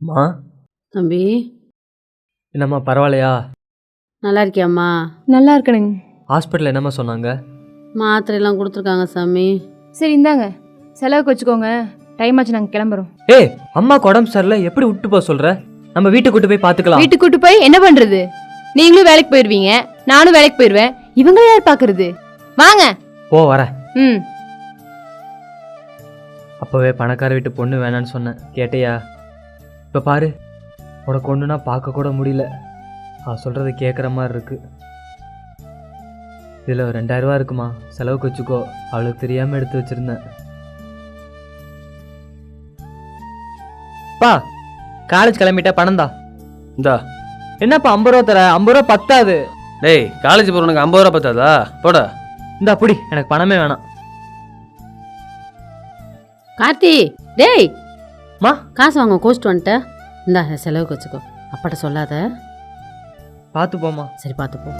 அம்மா? தம்பி. என்னம்மா பரவாயில்லையா? நல்லா இருக்கியாம்மா? நல்லா இருக்கணுங்க ஹாஸ்பிட்டலில் என்னம்மா சொன்னாங்க? மாத்திரையெல்லாம் கொடுத்துருக்காங்க சாமி. சரி இந்தாங்க. செலவுக்கு வச்சுக்கோங்க. டைம் ஆச்சு நாங்கள் கிளம்புறோம். ஏய் அம்மாக்கு உடம்பு சரியில்லை. எப்படி விட்டு போக சொல்ற? நம்ம வீட்டுக்கு கூட்டு போய் பார்த்துக்கலாம். வீட்டுக்கு கூட்டு போய் என்ன பண்றது? நீங்களும் வேலைக்கு போயிடுவீங்க நானும் வேலைக்கு போயிடுவேன் இவங்க யார் பாக்குறது வாங்க. போ வரேன் ம். அப்போவே பணக்கார வீட்டு பொண்ணு வேணான்னு சொன்னேன். கேட்டியா? இப்போ பாரு உனக்கு ஒன்றுனா பார்க்க கூட முடியல. அவ சொல்கிறத கேட்குற மாதிரி இருக்கு. இதில் ரூபா இருக்குமா? செலவுக்கு வச்சுக்கோ. அவளுக்கு தெரியாமல் எடுத்து வச்சிருந்தேன். பா காலேஜ் கிளம்பிட்டா பணம் தான் இந்தா. என்னப்பா ஐம்பது ரூபா தர? ஐம்பது ரூபா பத்தாது. டேய் காலேஜ் போகிறவனுக்கு ஐம்பது ரூபா பத்தாதா? போடா. இந்த அப்படி எனக்கு பணமே வேணாம். கார்த்தி டேய் மா. காசு வாங்க கோச்சிட்டு வந்துட்ட. இந்தா செலவுக்கு வச்சுக்கோ. அப்பாட்ட சொல்லாத. பார்த்து போமா சரி பார்த்து போ.